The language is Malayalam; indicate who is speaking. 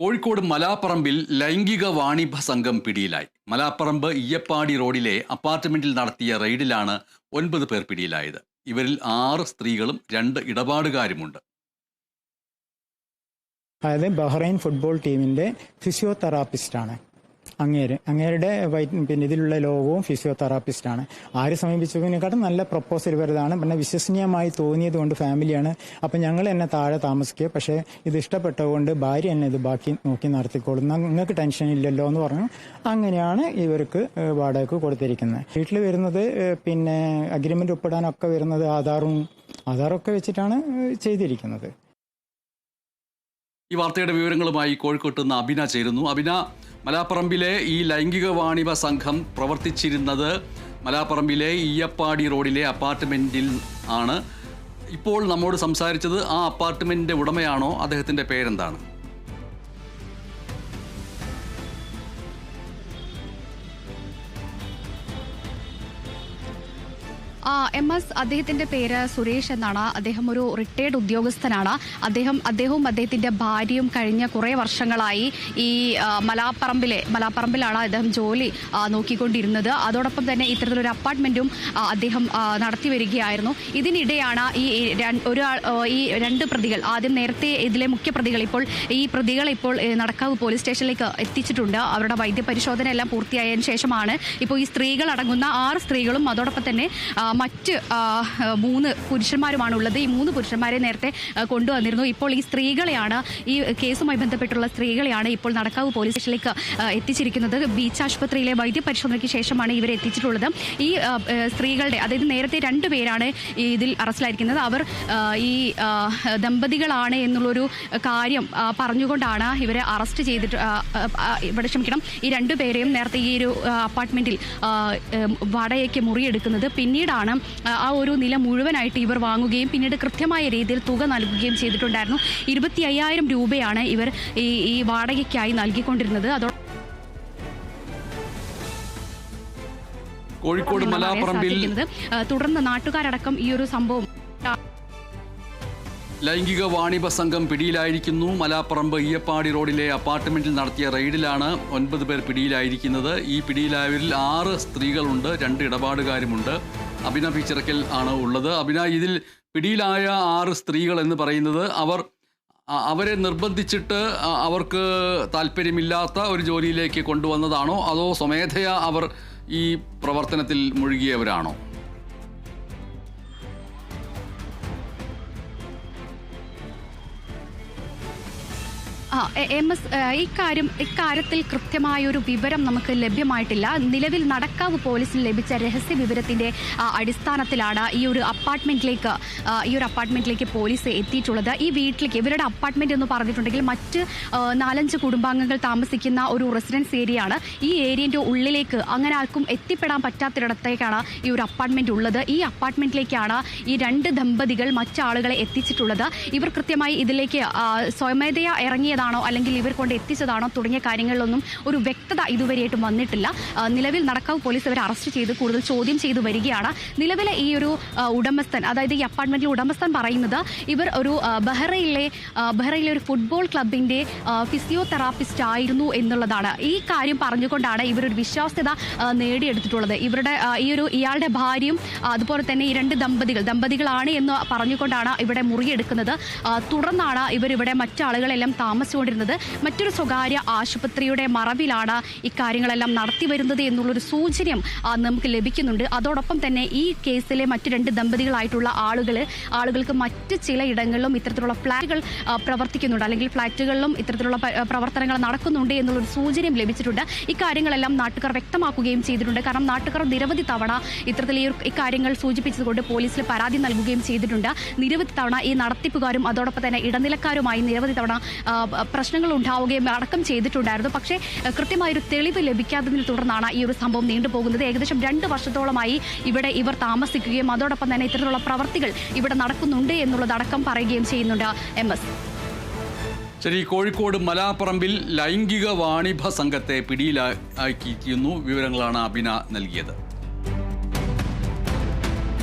Speaker 1: കോഴിക്കോട് മലാപ്പറമ്പിൽ ലൈംഗിക വാണിഭ സംഘം പിടിയിലായി. മലാപ്പറമ്പ് ഇയ്യപ്പാടി റോഡിലെ അപ്പാർട്ട്മെന്റിൽ നടത്തിയ റെയ്ഡിലാണ് ഒൻപത് പേർ പിടിയിലായത്. ഇവരിൽ ആറ് സ്ത്രീകളും രണ്ട് ഇടപാടുകാരുമുണ്ട്.
Speaker 2: അതായത് ബഹ്റൈൻ ഫുട്ബോൾ ടീമിന്റെ ഫിസിയോതെറാപ്പിസ്റ്റാണ്. അങ്ങേര് അങ്ങേരുടെ പിന്നെ ഇതിലുള്ള ലോകവും ഫിസിയോതെറാപ്പിസ്റ്റാണ് ആര് സമീപിച്ചതിനെക്കാട്ടും നല്ല പ്രപ്പോസൽ വരുന്നതാണ് പിന്നെ വിശ്വസനീയമായി തോന്നിയത് കൊണ്ട് ഫാമിലിയാണ് അപ്പം ഞങ്ങൾ എന്നെ താഴെ താമസിക്കുക. പക്ഷേ ഇത് ഇഷ്ടപ്പെട്ടതുകൊണ്ട് ഭാര്യ എന്നെ ഇത് ബാക്കി നോക്കി നടത്തിക്കോളും നിങ്ങൾക്ക് ടെൻഷൻ ഇല്ലല്ലോ എന്ന് പറഞ്ഞു. അങ്ങനെയാണ് ഇവർക്ക് വാടക കൊടുത്തിരിക്കുന്നത്. വീട്ടിൽ വരുന്നത് പിന്നെ അഗ്രിമെന്റ് ഒപ്പിടാനൊക്കെ വരുന്നത് ആധാറും ആധാറൊക്കെ വെച്ചിട്ടാണ് ചെയ്തിരിക്കുന്നത്.
Speaker 1: ഈ വാർത്തയുടെ വിവരങ്ങളുമായി കോഴിക്കോട്ട് നിന്ന് അബിന ചേരുന്നു. അബിന മലാപ്പറമ്പിലെ ഈ ലൈംഗിക വാണിഭ സംഘം പ്രവർത്തിച്ചിരുന്നത് മലാപ്പറമ്പിലെ ഈയപ്പാടി റോഡിലെ അപ്പാർട്ട്മെന്റിൽ ആണ്. ഇപ്പോൾ നമ്മോട് സംസാരിച്ചത് ആ അപ്പാർട്ട്മെന്റിന്റെ ഉടമയാണോ? അദ്ദേഹത്തിന്റെ പേരെന്താണ്?
Speaker 3: എം എസ് അദ്ദേഹത്തിന്റെ പേര് സുരേഷ് എന്നാണ്. അദ്ദേഹം ഒരു റിട്ടയർഡ് ഉദ്യോഗസ്ഥനാണ്. അദ്ദേഹം അദ്ദേഹവും അദ്ദേഹത്തിന്റെ ഭാര്യയും കഴിഞ്ഞ കുറെ വർഷങ്ങളായി ഈ മലാപ്പറമ്പിലെ മലാപ്പറമ്പിലാണ് അദ്ദേഹം ജോലി നോക്കിക്കൊണ്ടിരുന്നത്. അതോടൊപ്പം തന്നെ ഇത്തരത്തിലൊരു അപ്പാർട്ട്മെന്റും അദ്ദേഹം നടത്തി വരികയായിരുന്നു. ഇതിനിടെയാണ് ഈ ഒരാൾ ഒരു ഈ രണ്ട് പ്രതികൾ ആദ്യം നേരത്തെ ഇതിലെ മുഖ്യ പ്രതികൾ ഇപ്പോൾ ഈ പ്രതികൾ ഇപ്പോൾ നടക്കാവ് പോലീസ് സ്റ്റേഷനിലേക്ക് എത്തിച്ചിട്ടുണ്ട്. അവരുടെ വൈദ്യപരിശോധന എല്ലാം പൂർത്തിയായതിനു ശേഷമാണ് ഇപ്പോൾ ഈ സ്ത്രീകൾ അടങ്ങുന്ന ആറ് സ്ത്രീകളും അതോടൊപ്പം തന്നെ മറ്റ് മൂന്ന് പുരുഷന്മാരുമാണ് ഉള്ളത് ഈ മൂന്ന് പുരുഷന്മാരെ നേരത്തെ കൊണ്ടുവന്നിരുന്നു. ഇപ്പോൾ ഈ സ്ത്രീകളെയാണ് ഈ കേസുമായി ബന്ധപ്പെട്ടുള്ള സ്ത്രീകളെയാണ് ഇപ്പോൾ നടക്കാവ് പോലീസ് സ്റ്റേഷനിലേക്ക് എത്തിച്ചിരിക്കുന്നത്. ബീച്ച് ആശുപത്രിയിലെ വൈദ്യപരിശോധനയ്ക്ക് ശേഷമാണ് ഇവരെ എത്തിച്ചിട്ടുള്ളത്. ഈ സ്ത്രീകളുടെ അതായത് നേരത്തെ രണ്ടു പേരാണ് ഇതിൽ അറസ്റ്റിലായിരിക്കുന്നത്. അവർ ഈ ദമ്പതികളാണ് എന്നുള്ളൊരു കാര്യം പറഞ്ഞുകൊണ്ടാണ് ഇവരെ അറസ്റ്റ് ചെയ്തിട്ട് ഇവിടെ ക്ഷമിക്കണം. ഈ രണ്ടുപേരെയും നേരത്തെ ഈ ഒരു അപ്പാർട്ട്മെന്റിൽ വാടകയ്ക്ക് മുറിയെടുക്കുന്നത്. പിന്നീടാണ് ആ, ആ ഒരു നില മുഴുവനായിട്ട് ഇവർ വാങ്ങുകയും പിന്നീട് കൃത്യമായ രീതിയിൽ തുക നൽകുകയും ചെയ്തിട്ടുണ്ടായിരുന്നു. ഇരുപത്തി അയ്യായിരം രൂപയാണ് ഇവർ ഈ ഈ വാടകയ്ക്കായി നൽകിക്കൊണ്ടിരുന്നത്. അതോ
Speaker 1: കോഴിക്കോട് മലാപ്പറമ്പിൽ.
Speaker 3: തുടർന്ന് നാട്ടുകാരടക്കം ഈ ഒരു സംഭവം
Speaker 1: ലൈംഗിക വാണിഭ സംഘം പിടിയിലായിരിക്കുന്നു. മലാപ്പറമ്പ് ഈയപ്പാടി റോഡിലെ അപ്പാർട്ട്മെന്റിൽ നടത്തിയ റെയ്ഡിലാണ് ഒൻപത് പേർ പിടിയിലായിരിക്കുന്നത്. ഈ പിടിയിലായവരിൽ ആറ് സ്ത്രീകളുണ്ട് രണ്ട് ഇടപാടുകാരുമുണ്ട്. അഭിന പിച്ചിറക്കൽ ആണ് ഉള്ളത്. അഭിന ഇതിൽ പിടിയിലായ ആറ് സ്ത്രീകൾ എന്ന് പറയുന്നത് അവർ അവരെ നിർബന്ധിച്ചിട്ട് അവർക്ക് താല്പര്യമില്ലാത്ത ഒരു ജോലിയിലേക്ക് കൊണ്ടുവന്നതാണോ? അതോ സ്വമേധയാ അവർ ഈ പ്രവർത്തനത്തിൽ മുഴുകിയവരാണോ?
Speaker 3: എ- എസ് ഇക്കാര്യം ഇക്കാര്യത്തിൽ കൃത്യമായൊരു വിവരം നമുക്ക് ലഭ്യമായിട്ടില്ല. നിലവിൽ നടക്കാവ് പോലീസിന് ലഭിച്ച രഹസ്യ വിവരത്തിന്റെ അടിസ്ഥാനത്തിലാണ് ഈ ഒരു അപ്പാർട്ട്മെന്റിലേക്ക് ഈ ഒരു അപ്പാർട്ട്മെന്റിലേക്ക് പോലീസ് എത്തിയിട്ടുള്ളത്. ഈ വീട്ടിലേക്ക് ഇവരുടെ അപ്പാർട്ട്മെന്റ് എന്ന് പറഞ്ഞിട്ടുണ്ടെങ്കിൽ മറ്റ് നാലഞ്ച് കുടുംബാംഗങ്ങൾ താമസിക്കുന്ന ഒരു റെസിഡൻസ് ഏരിയ ആണ് ഈ ഏരിയന്റെ ഉള്ളിലേക്ക് അങ്ങനെ ആർക്കും എത്തിപ്പെടാൻ പറ്റാത്തിടത്തേക്കാണ് ഈ ഒരു അപ്പാർട്ട്മെന്റ് ഉള്ളത്. ഈ അപ്പാർട്ട്മെന്റിലേക്കാണ് ഈ രണ്ട് ദമ്പതികൾ മറ്റാളുകളെ എത്തിച്ചിട്ടുള്ളത്. ഇവർ കൃത്യമായി ഇതിലേക്ക് സ്വമേധയാ ഇറങ്ങിയതാണോ. അല്ലെങ്കിൽ ഇവർ കൊണ്ട് എത്തിച്ചതാണോ തുടങ്ങിയ കാര്യങ്ങളിലൊന്നും ഒരു വ്യക്തത ഇതുവരെയായിട്ടും വന്നിട്ടില്ല. നിലവിൽ നടക്കാവ് പോലീസ് ഇവരെ അറസ്റ്റ് ചെയ്ത് കൂടുതൽ ചോദ്യം ചെയ്തു വരികയാണ്. നിലവിലെ ഈ ഒരു ഉടമസ്ഥൻ അതായത് ഈ അപ്പാർട്ട്മെന്റിലെ ഉടമസ്ഥൻ പറയുന്നത് ഇവർ ഒരു ബഹ്റയിലെ ബഹ്റയിലെ ഒരു ഫുട്ബോൾ ക്ലബിന്റെ ഫിസിയോതെറാപ്പിസ്റ്റ് ആയിരുന്നു എന്നുള്ളതാണ്. ഈ കാര്യം പറഞ്ഞുകൊണ്ടാണ് ഇവരൊരു വിശ്വാസ്യത ആ, നേടിയെടുത്തിട്ടുള്ളത്. ഇവരുടെ ഈ ഒരു ഇയാളുടെ ഭാര്യയും അതുപോലെ തന്നെ ഈ രണ്ട് ദമ്പതികൾ ദമ്പതികളാണ് എന്ന് പറഞ്ഞുകൊണ്ടാണ് ഇവിടെ മുറിയെടുക്കുന്നത്. തുടർന്നാണ് ഇവർ മറ്റാളുകളെല്ലാം താമസിച്ചുകൊണ്ടിരുന്നത് മറ്റൊരു സ്വകാര്യ ആശുപത്രിയുടെ മറവിലാണ് ഇക്കാര്യങ്ങളെല്ലാം നടത്തി വരുന്നത് എന്നുള്ളൊരു സൂചനയും നമുക്ക് ലഭിക്കുന്നുണ്ട്. അതോടൊപ്പം തന്നെ ഈ കേസിലെ മറ്റു രണ്ട് ദമ്പതികളായിട്ടുള്ള ആളുകൾ ആളുകൾക്ക് മറ്റ് ചില ഇടങ്ങളിലും ഇത്തരത്തിലുള്ള ഫ്ലാറ്റുകൾ പ്രവർത്തിക്കുന്നുണ്ട്. അല്ലെങ്കിൽ ഫ്ളാറ്റുകളിലും ഇത്തരത്തിലുള്ള പ്രവർത്തനങ്ങൾ നടക്കുന്നുണ്ട് എന്നുള്ളൊരു സൂചനയും ലഭിച്ചിട്ടുണ്ട്. ഇക്കാര്യങ്ങളെല്ലാം നാട്ടുകാർ വ്യക്തമാക്കുകയും ചെയ്തിട്ടുണ്ട്. കാരണം നാട്ടുകാർ നിരവധി തവണ ഇത്തരത്തിൽ ഈ ഇക്കാര്യങ്ങൾ സൂചിപ്പിച്ചതുകൊണ്ട് പോലീസിൽ പരാതി നൽകുകയും ചെയ്തിട്ടുണ്ട്. നിരവധി തവണ ഈ നടത്തിപ്പുകാരും അതോടൊപ്പം തന്നെ ഇടനിലക്കാരുമായി നിരവധി തവണ പ്രശ്നങ്ങൾ ഉണ്ടാവുകയും അടക്കം ചെയ്തിട്ടുണ്ടായിരുന്നു. പക്ഷേ കൃത്യമായ ഒരു തെളിവ് ലഭിക്കാത്തതിനെ തുടർന്നാണ് ഈ ഒരു സംഭവം നീണ്ടുപോകുന്നത്. ഏകദേശം രണ്ട് വർഷത്തോളമായി ഇവിടെ ഇവർ താമസിക്കുകയും അതോടൊപ്പം തന്നെ ഇത്തരത്തിലുള്ള പ്രവർത്തികൾ ഇവിടെ നടക്കുന്നുണ്ട് എന്നുള്ളതടക്കം പറയുകയും ചെയ്യുന്നുണ്ട് എം എസ്.
Speaker 1: ശരി കോഴിക്കോട് മലാപ്പറമ്പിൽ ലൈംഗിക വാണിഭ സംഘത്തെ പിടിയിലാക്കിയിരിക്കുന്നു വിവരങ്ങളാണ് അബിന നൽകിയത്.